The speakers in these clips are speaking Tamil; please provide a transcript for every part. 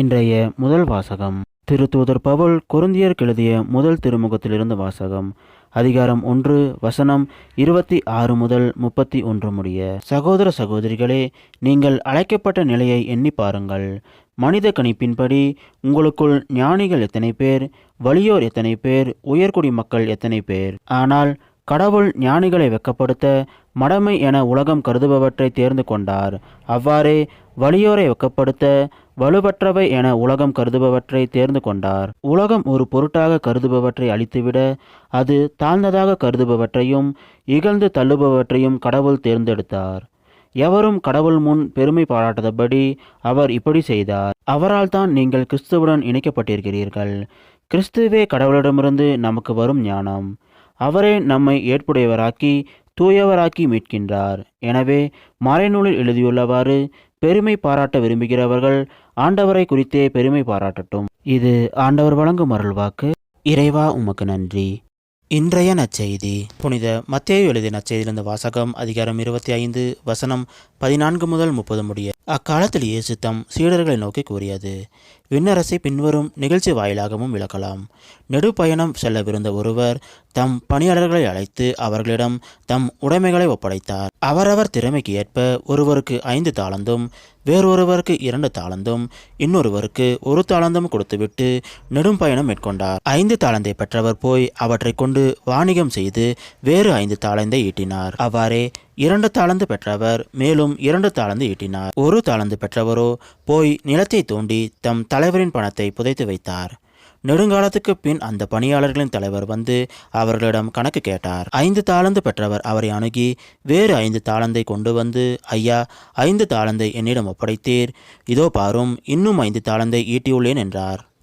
இன்றைய முதல் வாசகம். திருத்தூதர் பவுல் குருந்தியர் எழுதிய முதல் திருமுகத்திலிருந்து வாசகம். அதிகாரம் ஒன்று வசனம் இருபத்தி ஆறு முதல் முப்பத்தி ஒன்று முடிய. சகோதர சகோதரிகளே நீங்கள் அழைக்கப்பட்ட நிலையை எண்ணி பாருங்கள். மனித கணிப்பின்படி உங்களுக்குள் ஞானிகள் எத்தனை பேர் வலியோர் எத்தனை பேர் உயர்குடி மக்கள் எத்தனை பேர்? ஆனால் கடவுள் ஞானிகளை வெக்கப்படுத்த மடமை என உலகம் கருதுபவற்றை தேர்ந்து கொண்டார். அவ்வாறே வலியோரை வெக்கப்படுத்த வலுவற்றவை என உலகம் கருதுபவற்றை தேர்ந்து கொண்டார். உலகம் ஒரு பொருட்டாக கருதுபவற்றை அழித்துவிட அது தாழ்ந்ததாக கருதுபவற்றையும் இகழ்ந்து தள்ளுபவற்றையும் கடவுள் தேர்ந்தெடுத்தார். எவரும் கடவுள் முன் பெருமை பாராட்டாதபடி அவர் இப்படி செய்தார். அவரால் தான் நீங்கள் கிறிஸ்துவுடன் இணைக்கப்பட்டிருக்கிறீர்கள். கிறிஸ்துவே கடவுளிடமிருந்து நமக்கு வரும் ஞானம். அவரே நம்மை ஏற்புடையவராக்கி தூயவராக்கி மீட்கின்றார். எனவே மறைநூலில் எழுதியுள்ளவாறு பெருமை பாராட்ட விரும்புகிறவர்கள் ஆண்டவரை குறித்தே பெருமை பாராட்டட்டும். இது ஆண்டவர் வழங்கும் அருள்வாக்கு. இறைவா உமக்கு நன்றி. இன்றைய நற்செய்தி. புனித மத்தேயு எழுதிய நற்செய்தியிலிருந்து வாசகம் அதிகாரம் இருபத்தி ஐந்து வசனம் பதினான்கு முதல் முப்பது முடிய அக்காலத்தில் இயேசு தம் சீடர்களை நோக்கி கூறியது. விண்ணரசை பின்வரும் நிகழ்ச்சி வாயிலாகவும் விளக்கலாம். நெடுப்பயணம் செல்லவிருந்த ஒருவர் தம் பணியாளர்களை அழைத்து அவர்களிடம் தம் உடைமைகளை ஒப்படைத்தார். அவரவர் திறமைக்கு ஏற்ப ஒருவருக்கு ஐந்து தாளந்தும் வேறொருவருக்கு இரண்டு தாளந்தும் இன்னொருவருக்கு ஒரு தாளந்தும் கொடுத்துவிட்டு நெடும் பயணம் மேற்கொண்டார். ஐந்து தாளந்தை பெற்றவர் போய் அவற்றை கொண்டு வாணிகம் செய்து வேறு ஐந்து தாளந்தை ஈட்டினார். அவ்வாறே இரண்டு தாளந்து பெற்றவர் மேலும் இரண்டு தாளந்து ஈட்டினார். ஒரு தாளந்து பெற்றவரோ போய் நிலத்தை தோண்டி தம் தலைவரின் பணத்தை புதைத்து வைத்தார். நெடுங்காலத்துக்கு பின் அந்த பணியாளர்களின் தலைவர் வந்து அவர்களிடம் கணக்கு கேட்டார். ஐந்து தாளந்து பெற்றவர் அவரை அணுகி வேறு ஐந்து தாளந்தை கொண்டு வந்து ஐயா ஐந்து தாளந்தை என்னிடம் ஒப்படைத்தீர். இதோ பாரும் இன்னும் ஐந்து தாளந்தை ஈட்டியுள்ளேன் என்றார்.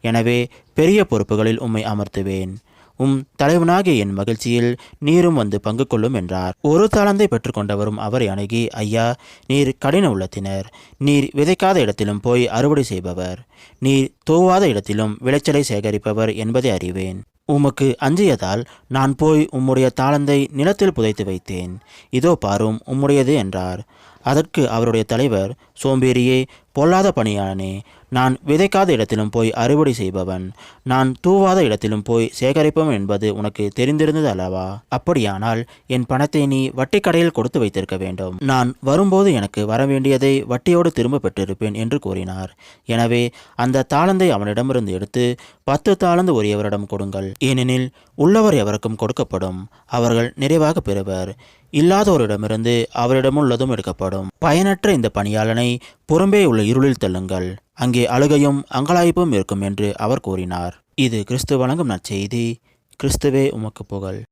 எனவே பெரிய பொறுப்புகளில் உம்மை அமர்த்துவேன். உம் தலைவனாகிய என் மகிழ்ச்சியில் நீரும் வந்து பங்கு கொள்ளும் என்றார். ஒரு தாளந்தை பெற்றுக்கொண்டவரும் அவரை அணுகி ஐயா நீர் கடின உள்ளத்தினர். நீர் விதைக்காத இடத்திலும் போய் அறுவடை செய்பவர். நீர் தோவாத இடத்திலும் விளைச்சலை சேகரிப்பவர் என்பதை அறிவேன். உமக்கு அஞ்சியதால் நான் போய் உம்முடைய தாளந்தை நிலத்தில் புதைத்து வைத்தேன். இதோ பாரும் உம்முடையது என்றார். அதற்கு அவருடைய தலைவர் சோம்பேறியே பொல்லாத பணியாளனே நான் விதைக்காத இடத்திலும் போய் அறுவடை செய்பவன் நான் தூவாத இடத்திலும் போய் சேகரிப்பவன் என்பது உனக்கு தெரிந்திருந்தது அல்லவா? அப்படியானால் என் பணத்தை நீ வட்டிக்கடையில் கொடுத்து வைத்திருக்க வேண்டும். நான் வரும்போது எனக்கு வர வேண்டியதை வட்டியோடு திரும்ப பெற்றிருப்பேன் என்று கூறினார். எனவே அந்த தாளந்தை அவனிடமிருந்து எடுத்து பத்து தாளந்து உரியவரிடம் கொடுங்கள். ஏனெனில் உள்ளவர் எவருக்கும் கொடுக்கப்படும். அவர்கள் நிறைவாக பெறுவர். இல்லாதோரிடமிருந்து அவரிடமுள்ளதும் எடுக்கப்படும். பயனற்ற இந்த பணியாளனை புறம்பே உள்ள இருளில் தள்ளுங்கள். அங்கே அழுகையும் அங்கலாய்ப்பும் இருக்கும் என்று அவர் கூறினார். இது கிறிஸ்து வழங்கும் நற்செய்தி. கிறிஸ்துவே உமக்கு புகழ்.